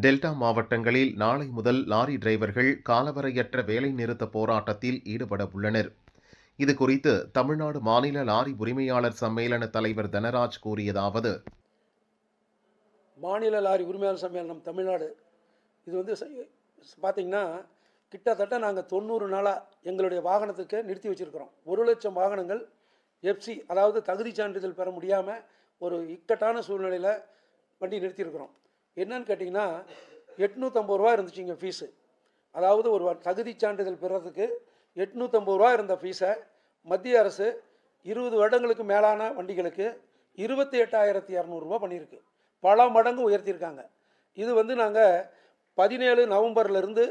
Delta மாவட்டங்களில் நாளை முதல் லாரி டிரைவர்கள் காலவரையற்ற வேலை நிறுத்த போராட்டத்தில் ஈடுபட உள்ளனர். இது குறித்து தமிழ்நாடு மாநில லாரி உரிமையாளர் சம்மேளன தலைவர் தனராஜ் கூறியதாவது மாநில லாரி உரிமையாளர் சம்மேளனம் தமிழ்நாடு. இது வந்து ச- பார்த்தீங்கன்னா கிட்டத்தட்ட நாங்கள் தொண்ணூறு நாளாக எங்களுடைய வாகனத்துக்கு நிறுத்தி வச்சுருக்கிறோம். ஒரு லட்சம் வாகனங்கள் எஃப்சி அதாவது தகுதி சான்றிதழ் பெற முடியாமல் ஒரு இக்கட்டான சூழ்நிலையில் வண்டி நிறுத்தியிருக்கிறோம். என்னன்னு கேட்டிங்கன்னா எட்நூற்றம்பது ரூபா இருந்துச்சு இங்கே ஃபீஸு அதாவது ஒரு தகுதி சான்றிதழ் பெறதுக்கு எட்நூற்றம்பது ரூபா இருந்த ஃபீஸை மத்திய அரசு இருபது வருடங்களுக்கு மேலான வண்டிகளுக்கு இருபத்தி எட்டாயிரத்தி இரநூறுபா பண்ணியிருக்கு. பல மடங்கு உயர்த்தியிருக்காங்க. இது வந்து நாங்கள் பதினேழு நவம்பர்லேருந்து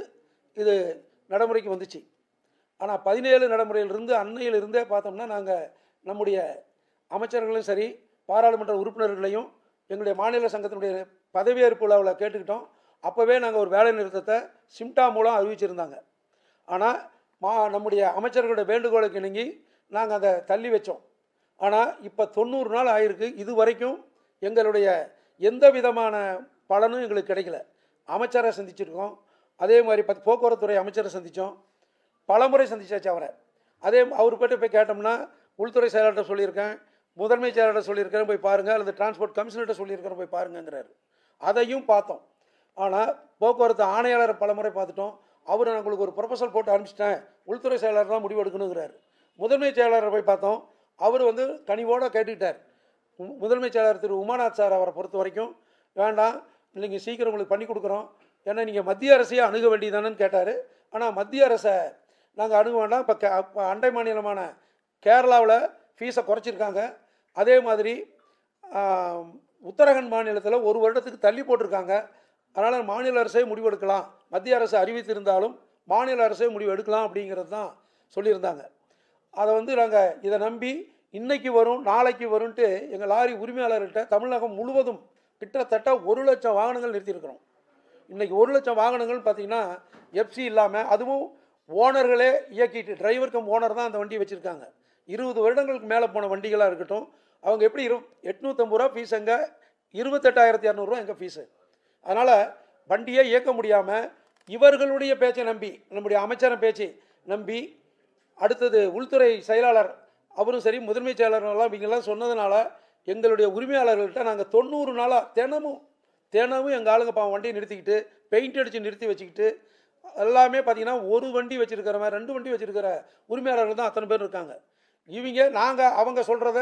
இது நடைமுறைக்கு வந்துச்சு. ஆனால் பதினேழு நடைமுறையிலிருந்து அன்னையிலிருந்தே பார்த்தோம்னா நாங்கள் நம்முடைய அமைச்சர்களையும் சரி பாராளுமன்ற உறுப்பினர்களையும் எங்களுடைய மாநில சங்கத்தினுடைய பதவியேற்பு விழாவில் கேட்டுக்கிட்டோம். அப்போவே நாங்கள் ஒரு வேலை நிறுத்தத்தை சிம்டா மூலம் அறிவிச்சிருந்தாங்க. ஆனால் மா நம்முடைய அமைச்சர்களுடைய வேண்டுகோளுக்கு இணங்கி நாங்கள் அதை தள்ளி வச்சோம். ஆனால் இப்போ தொண்ணூறு நாள் ஆயிருக்கு. இது வரைக்கும் எங்களுடைய எந்த விதமான பலனும் எங்களுக்கு கிடைக்கல. அமைச்சரை சந்திச்சிருக்கோம். அதே மாதிரி பத் போக்குவரத்துறை அமைச்சரை சந்தித்தோம் பலமுறை சந்திச்சாச்சு அவரை. அதே அவர் போய்ட்டு போய் கேட்டோம்னா உள்துறை செயலாளர்கிட்ட சொல்லியிருக்கேன். முதன்மை செயலாளர் சொல்லியிருக்கிறேன் போய் பாருங்கள் அல்லது டிரான்ஸ்போர்ட் கமிஷனர்கிட்ட சொல்லியிருக்கிறேன் போய் பாருங்கங்கிறாரு. அதையும் பார்த்தோம். ஆனால் போக்குவரத்து ஆணையாளரை பலமுறை பார்த்துட்டோம். அவர் நான் உங்களுக்கு ஒரு ப்ரொபோசல் போட்டு அனுப்பிச்சிட்டேன். உள்துறை செயலாளர் தான் முடிவு எடுக்கணுங்கிறாரு. முதன்மை செயலாளரை போய் பார்த்தோம். அவர் வந்து கனிவோடு கேட்டுக்கிட்டார். முதன்மை செயலாளர் திரு உமாநாத் சார் அவரை பொறுத்த வரைக்கும் வேண்டாம் நீங்கள் சீக்கிரம் உங்களுக்கு பண்ணி கொடுக்குறோம். ஏன்னா நீங்கள் மத்திய அரசையே அணுக வேண்டியதானன்னு கேட்டார். ஆனால் மத்திய அரசை நாங்கள் அணுக வேண்டாம். இப்போ இப்போ அண்டை மாநிலமான கேரளாவில் ஃபீஸை குறைச்சிருக்காங்க. அதே மாதிரி உத்தரகண்ட் மாநிலத்தில் ஒரு வருடத்துக்கு தள்ளி போட்டிருக்காங்க. அதனால் மாநில அரசே முடிவெடுக்கலாம். மத்திய அரசு அறிவித்திருந்தாலும் மாநில அரசே முடிவு எடுக்கலாம் அப்படிங்கிறது தான் சொல்லியிருந்தாங்க. அதை வந்து நாங்கள் இதை நம்பி இன்றைக்கி வரும் நாளைக்கு வரும்ன்ட்டு எங்கள் லாரி உரிமையாளர்கிட்ட தமிழகம் முழுவதும் கிட்டத்தட்ட ஒரு லட்சம் வாகனங்கள் நிறுத்தியிருக்கிறோம். இன்றைக்கி ஒரு லட்சம் வாகனங்கள் பார்த்தீங்கன்னா எஃப்சி இல்லாமல் அதுவும் ஓனர்களே இயக்கிட்டு டிரைவர் கம் ஓனர் தான் அந்த வண்டி வச்சுருக்காங்க. இருபது வருடங்களுக்கு மேலே போன வண்டிகளாக இருக்கட்டும் அவங்க எப்படி இரு எட்நூற்றம்பது ரூபா ஃபீஸ் எங்கே? இருபத்தெட்டாயிரத்தி இரநூறுவா எங்கள் ஃபீஸு அதனால் வண்டியை இயக்க முடியாமல் இவர்களுடைய பேச்சை நம்பி நம்முடைய அமைச்சரின் பேச்சை நம்பி அடுத்தது உள்துறை செயலாளர் அவரும் சரி முதன்மை செயலாளர்லாம் இவங்கெல்லாம் சொன்னதுனால எங்களுடைய உரிமையாளர்கள்ட்ட நாங்கள் தொண்ணூறு நாளாக தினமும் தினமும் எங்கள் ஆளுங்க பாவம் வண்டியை நிறுத்திக்கிட்டு பெயிண்ட் அடித்து நிறுத்தி வச்சுக்கிட்டு எல்லாமே பார்த்தீங்கன்னா ஒரு வண்டி வச்சுருக்கிறவன் ரெண்டு வண்டி வச்சுருக்கிற உரிமையாளர்கள் தான் அத்தனை பேர் இருக்காங்க. இவங்க நாங்கள் அவங்க சொல்கிறத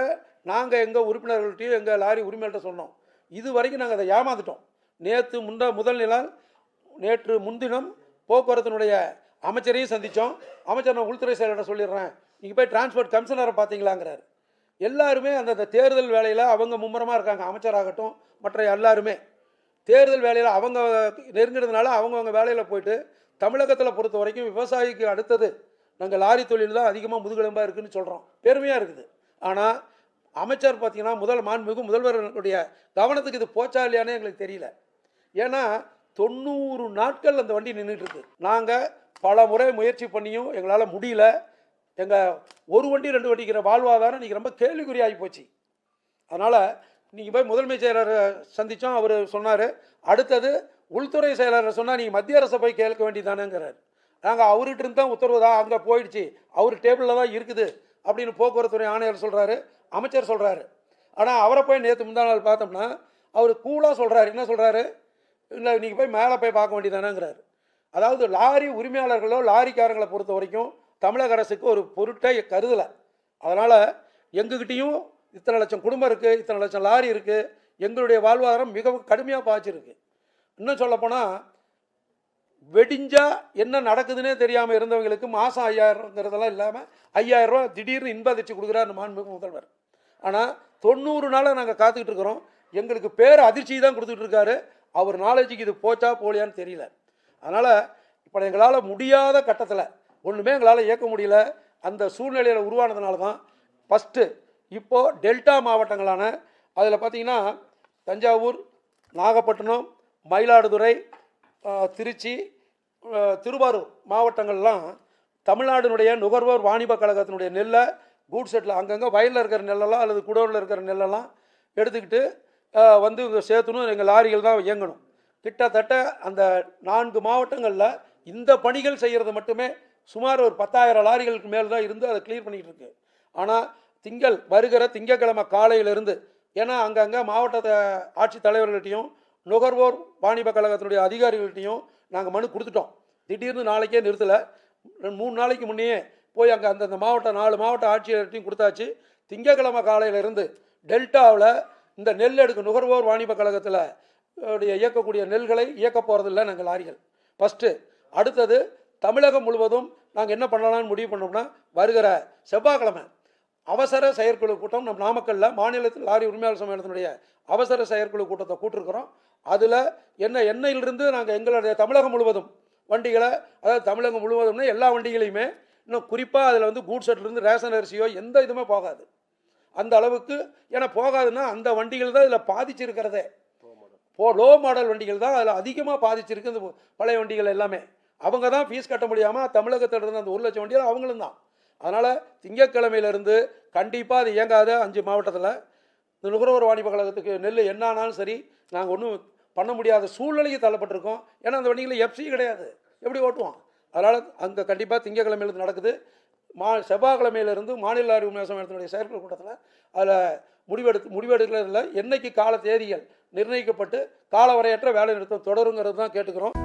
நாங்கள் எங்கள் உறுப்பினர்கள்ட்டையும் எங்கள் லாரி உரிமையாளர்கிட்ட சொன்னோம். இது வரைக்கும் நாங்கள் அதை ஏமாந்துட்டோம் நேற்று முன்ன முதல் நிலம் நேற்று முன்தினம் போக்குவரத்தினுடைய அமைச்சரையும் சந்தித்தோம் அமைச்சர் நான் உள்துறை செயலர்கிட்ட சொல்லிடுறேன். நீங்கள் போய் டிரான்ஸ்போர்ட் கமிஷனரை பார்த்தீங்களாங்கிறார் எல்லாருமே அந்த தேர்தல் வேலையில் அவங்க மும்முரமாக இருக்காங்க. அமைச்சராகட்டும் மற்ற எல்லாருமே. தேர்தல் வேலையில் அவங்க நெருங்கினதுனால அவங்கவுங்க வேலையில் போயிட்டு தமிழகத்தில் பொறுத்த வரைக்கும் விவசாயிக்கு அடுத்தது நாங்கள் லாரி தொழில் தான் அதிகமாக முதுகெலும்பாக இருக்குன்னு சொல்கிறோம் பெருமையாக இருக்குது. ஆனால் அமைச்சர் பார்த்தீங்கன்னா முதல் மாண்புமிகு முதல்வர்களுடைய கவனத்துக்கு இது போச்சா இல்லையானே எங்களுக்கு தெரியல. ஏன்னா தொண்ணூறு நாட்கள் அந்த வண்டி நின்றுட்டு இருக்கு நாங்கள் பல முறை முயற்சி பண்ணியும் எங்களால் முடியல. எங்கள் ஒரு வண்டி ரெண்டு வண்டிக்கிற வாழ்வாதாரம் இன்றைக்கி ரொம்ப கேள்விக்குறி ஆகி போச்சு. அதனால் நீங்கள் போய் முதன்மை செயலரை சந்தித்தோம் அவர் சொன்னார் அடுத்தது உள்துறை செயலரை சொன்னால் நீங்கள் மத்திய அரசை போய் கேட்க வேண்டியதானேங்கிறார் நாங்கள் அவர்கிட்ட இருந்து தான் உத்தரவு தான் அங்கே போயிடுச்சு. அவர் டேபிளில் தான் இருக்குது அப்படின்னு போக்குவரத்துறை ஆணையர் சொல்கிறாரு அமைச்சர் சொல்கிறாரு ஆனால் அவரை போய் நேற்று முந்தா நாள் பார்த்தோம்னா அவர் கூலாக சொல்கிறாரு என்ன சொல்கிறாரு இல்லை நீங்கள் போய் மேலே போய் பார்க்க வேண்டியதானேங்கிறாரு. அதாவது லாரி உரிமையாளர்களோ லாரிக்காரங்களை பொறுத்த வரைக்கும் தமிழக அரசுக்கு ஒரு பொருட்டை கருதலை. அதனால் எங்ககிட்டையும் இத்தனை லட்சம் குடும்பம் இருக்குது இத்தனை லட்சம் லாரி இருக்குது எங்களுடைய வாழ்வாதாரம் மிகவும் கடுமையாக பாய்ச்சிருக்கு. இன்னும் சொல்லப்போனால் வெடிஞ்சா என்ன நடக்குதுன்னே தெரியாமல் இருந்தவங்களுக்கு மாதம் ஐயாயிரங்கிறதெல்லாம் இல்லாமல் ஐயாயிரம் ரூபா திடீர்னு இன்ப அதிர்ச்சி கொடுக்குறாரு மாண்புமிகு முதல்வர். ஆனால் தொண்ணூறு நாளாக நாங்கள் காத்துக்கிட்டு இருக்கிறோம். எங்களுக்கு பேர் அதிர்ச்சி தான் கொடுத்துட்டு இருக்காரு. அவர் நாலேஜுக்கு இது போச்சா போலியான்னு தெரியல. அதனால் இப்போ எங்களால் முடியாத கட்டத்தில் ஒன்றுமே எங்களால் இயக்க முடியல. அந்த சூழ்நிலையில் உருவானதுனால தான் ஃபஸ்ட்டு இப்போது டெல்டா மாவட்டங்களான அதில் பார்த்தீங்கன்னா தஞ்சாவூர் நாகப்பட்டினம் மயிலாடுதுறை திருச்சி திருவாரூர் மாவட்டங்கள்லாம் தமிழ்நாடுனுடைய நுகர்வோர் வாணிப கழகத்தினுடைய நெல்லை கூட் செட்டில் அங்கங்கே வயலில் இருக்கிற நெல்லெல்லாம் அல்லது குடோனில் இருக்கிற நெல்லெல்லாம் எடுத்துக்கிட்டு வந்து இங்கே சேர்த்துணும். எங்கள் லாரிகள் தான் இயங்கணும். கிட்டத்தட்ட அந்த நான்கு மாவட்டங்களில் இந்த பணிகள் செய்கிறது மட்டுமே சுமார் ஒரு பத்தாயிரம் லாரிகளுக்கு மேல் தான் இருந்து அதை கிளியர் பண்ணிக்கிட்டு இருக்கு. ஆனால் திங்கள் வருகிற திங்கட்கிழமை காலையிலிருந்து ஏன்னா அங்கங்கே மாவட்ட ஆட்சித்தலைவர்கள்ட்டையும் நுகர்வோர் வாணிப கழகத்தினுடைய அதிகாரிகள்ட்டையும் நாங்கள் மனு கொடுத்துட்டோம். திடீர்னு நாளைக்கே நிறுத்தலை. ரெண்டு மூணு நாளைக்கு முன்னையே போய் அங்கே அந்தந்த மாவட்ட நாலு மாவட்ட ஆட்சியர்கிட்டையும் கொடுத்தாச்சு. திங்கட்கிழமை காலையிலிருந்து டெல்டாவில் இந்த நெல் எடுக்க நுகர்வோர் வாணிப கழகத்தில் உடைய இயக்கக்கூடிய நெல்களை இயக்க போகிறதில்ல நாங்கள் லாரிகள். ஃபஸ்ட்டு அடுத்தது தமிழகம் முழுவதும் நாங்கள் என்ன பண்ணலாம்னு முடிவு பண்ணோம்னா வருகிற செவ்வாய்க்கிழமை அவசர செயற்குழு கூட்டம் நம் நாமக்கல்ல மாநிலத்தில் லாரி உரிமையாளர் சம்மேளனத்தினுடைய அவசர செயற்குழு கூட்டத்தை கூட்டிருக்கிறோம். அதில் என்ன எண்ணெயிலிருந்து நாங்கள் எங்களுடைய தமிழகம் முழுவதும் வண்டிகளை அதாவது தமிழகம் முழுவதும்னா எல்லா வண்டிகளையுமே இன்னும் குறிப்பாக அதில் வந்து கூட் செட்லேருந்து ரேஷன் அரிசியோ எந்த இதுவுமே போகாது. அந்த அளவுக்கு ஏன்னா போகாதுன்னா அந்த வண்டிகள் தான் இதில் பாதிச்சிருக்கிறதே. போ லோ மாடல் வண்டிகள் தான் அதில் அதிகமாக பாதிச்சிருக்கு இந்த பழைய வண்டிகள் எல்லாமே. அவங்க தான் ஃபீஸ் கட்ட முடியாமல் தமிழகத்தில் இருந்த அந்த ஒரு லட்சம் வண்டிகள் அவங்களும் தான். அதனால் திங்கக்கிழமையிலேருந்து கண்டிப்பாக அது இயங்காத. அஞ்சு மாவட்டத்தில். இந்த நுகர்வோர் வாணிப கழகத்துக்கு நெல் என்ன ஆனாலும் சரி நாங்கள் ஒன்றும் பண்ண முடியாத சூழ்நிலைக்கு தள்ளப்பட்டிருக்கோம். ஏன்னா அந்த வண்டிகளில் எஃப்சி கிடையாது. எப்படி ஓட்டுவோம்? அதனால் அங்கே கண்டிப்பாக திங்கக்கிழமையிலிருந்து நடக்குது. மா செவ்வாய்க்கிழமையிலிருந்து மாநில அறிவு உரிமை செயற்குழு கூட்டத்தில் அதில் முடிவெடுத்து முடிவெடுக்கிறதுல என்னைக்கு கால தேதிகள் நிர்ணயிக்கப்பட்டு காலவரையற்ற வேலை நிறுத்தம் தொடருங்கிறது தான் கேட்டுக்கிறோம்.